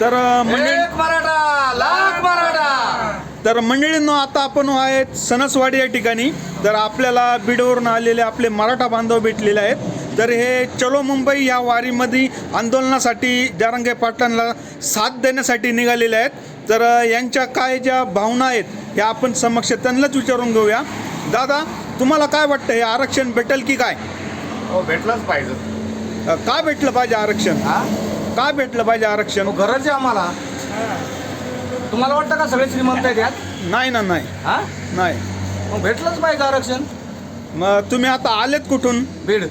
तर मंडळी एक मराठा लाख मराठा. तर मंडळींनो आता आपण आहेत सणसवाडी या ठिकाणी. तर आपल्याला बीडवरून आलेले आपले मराठा बांधव भेटलेले आहेत. तर हे चलो मुंबई या वारीमध्ये आंदोलनासाठी जारंगे पाटलांना साथ देण्यासाठी निघालेले आहेत. तर यांच्या काय ज्या भावना आहेत ह्या आपण समक्ष त्यांनाच विचारून घेऊया. दादा तुम्हाला काय वाटतं हे आरक्षण भेटेल की काय? हो भेटलंच पाहिजे. अ, का भेटलं पाहिजे आरक्षण? हा? का भेटलं पाहिजे आरक्षण? हो, गरज आहे आम्हाला. तुम्हाला वाटतं का सगळे श्रीमंत आहेत यात? नाही ना नाही. हा? नाही. मग भेटलंच पाहिजे आरक्षण? मग तुम्ही आता आलेत कुठून? बीड.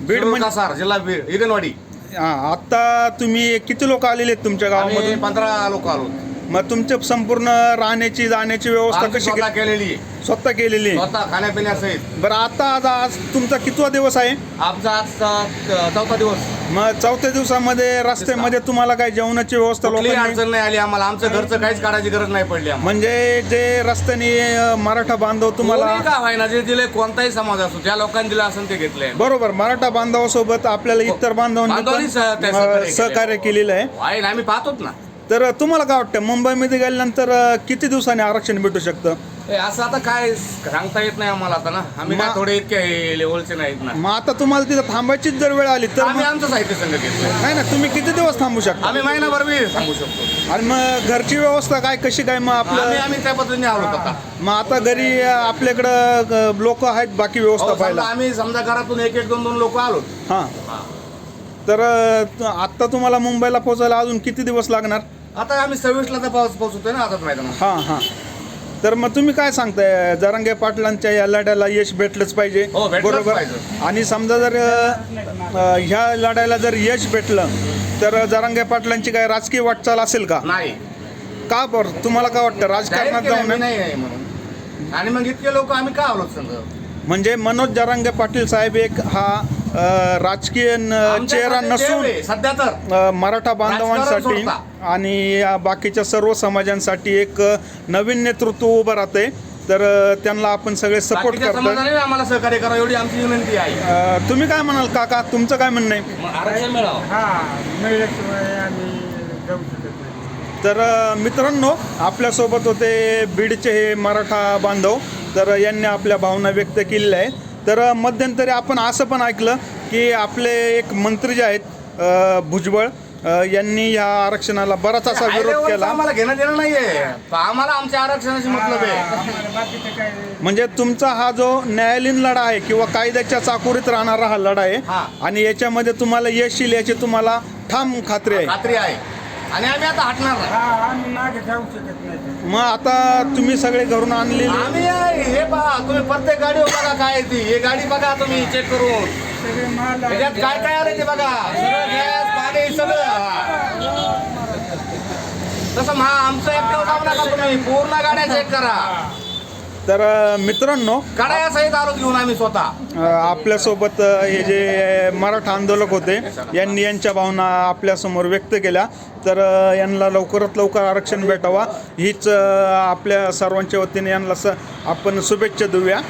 बीड म्हणजे- कासार जिल्हा बीड इगनवाडी हा, आता तुम्ही किती लोक आलेले आहेत तुमच्या आम्ही गावामधून? पंधरा लोक आलो. मग तुमचे संपूर्ण राहण्याची जाण्याची व्यवस्था कशी स्वतः केलेली. आहे. स्वतः केलेली. आहे स्वतः खाण्यापिण्यासहित बरं आता आज आज तुमचा कितवा दिवस आहे? आमचा आज चौथा दिवस. मग चौथ्या दिवसामध्ये रस्त्यामध्ये तुम्हाला काय जेवणाची व्यवस्था कुठलीही लोकांनी अडचण नाही आली आम्हाला. आमचं घरचं काहीच काढायची गरज नाही पडली आम्हाला. म्हणजे जे रस्त्याने अ, मराठा बांधव तुम्हाला कोणी का व्हायना? जे दिले कोणताही समाज असो ज्या लोकांनी दिलं असेल ते घेतलंय बरोबर मराठा बांधवासोबत आपल्याला इतर बांधवांनी पण, बांधवांनी सह- ते अ, सहकार्य केलेलं आहे ना आम्ही पाहतोच ना. तर तुम्हाला काय वाटतं मुंबईमध्ये गेल्यानंतर किती दिवसांनी आरक्षण भेटू शकतं? ए, असं आता काय सांगता येत नाही आम्हाला आता ना. आम्ही काय मा- थोडे इतके लेवलचे नाहीत ना. मग आता तुम्हाला तिथं थांबायचीच जर वेळ आली तर आम्ही मग- आमचं साहित्य संघ घेतलंय नाही ना तुम्ही किती दिवस थांबू शकता? आम्ही महिनाभर बी सांगू शकतो. आणि मग घरची व्यवस्था काय कशी काय मग आम्ही आपलं आम्ही त्या पद्धतीने आलो आता. मग आता घरी अ, आपल्याकडं लोक आहेत बाकी व्यवस्था अहो, समजा पाहायला. आम्ही समजा घरातून एक एक दोन दोन लोक आलो. हां. तर अ, आत्ता तुम्हाला मुंबईला पोहोचायला अजून किती दिवस लागणार? आता आम्ही सव्वीसला तर पाऊस पोहोचतोय ना आता मैदानात. हां हां. तर मग तुम्ही काय सांगताय? जरांगे पाटलांच्या या लढ्याला यश भेटलंच पाहिजे. हो, भेटलंच पाहिजे. आणि समजा जर अ, ह्या लढ्याला जर यश भेटलं तर जरांगे पाटलांची काय राजकीय वाटचाल असेल का? नाही. का बरं? तुम्हाला काय वाटतं? जाहीर राजकारणात जाऊन मी नाही आहे म्हणून. आणि मग इतके लोक आम्ही का आलो संघ म्हणजे मनोज जरांगे पाटील साहेब एक हा राजकीय न- चेहरा नसून सध्या तर. अ, मराठा बांधवांसाठी सोडता. आणि या बाकीच्या सर्व समाजांसाठी एक अ, नवीन नेतृत्व उभं राहते तर अ, त्यांना आपण सगळे सपोर्ट बाकीच्या करतो समाजाने आम्हाला सहकार्य करा एवढी आमची विनंती आहे. तुम्ही काय म्हणाल काका? तुमचं काय म्हणणं आहे? मग आरक्षण मिळावं. हा मिळल्याशिवाय आम्ही जाऊ शकत नाही. तर अ, मित्रांनो आपल्यासोबत होते बीडचे हे मराठा बांधव. तर यांनी आपल्या भावना व्यक्त केलेल्या आहेत. तर मध्यंतरी आपण असं पण ऐकलं की आपले एक मंत्री जे आहेत भुजबळ यांनी या आरक्षणाला बराच असा विरोध केला. आम्हाला घेणं देणं नाहीये. आम्हाला आमच्या आरक्षणाची मतलब आहे. म्हणजे तुमचा हा जो न्यायालयीन लढा आहे किंवा कायद्याच्या चाकोरीत राहणारा हा लढा आहे. आणि याच्यामध्ये तुम्हाला यश येईल याची तुम्हाला ठाम खात्री आहे. खात्री आहे. आणि आम्ही आता हटणार नाही. हा आम्ही मागे जाऊ शकत नाही. मग आता तुम्ही सगळे घरून आणलेले? आम्ही आहे, हे पहा तुम्ही प्रत्येक गाडी बघा काय आहे ती. हे गाडी बघा तुम्ही चेक करून. सगळे माल त्याच्यात काय काय आलं ते बघा. सगळं गॅस पाणी सगळं. हा. तसं महा आमचं एकटं जाऊ नका तुम्ही. पूर्ण गाड्या चेक करा. तर मित्रांनो गाड्या सहित आलो घेऊन आम्ही स्वतः. आपल्यासोबत हे जे मराठा आंदोलक होते यांनी यांच्या भावना आपल्यासमोर व्यक्त केल्या. तर यांना लवकरात लवकर आरक्षण भेटावा. हीच आपल्या सर्वांच्या वतीने यांना स आपण शुभेच्छा देऊया.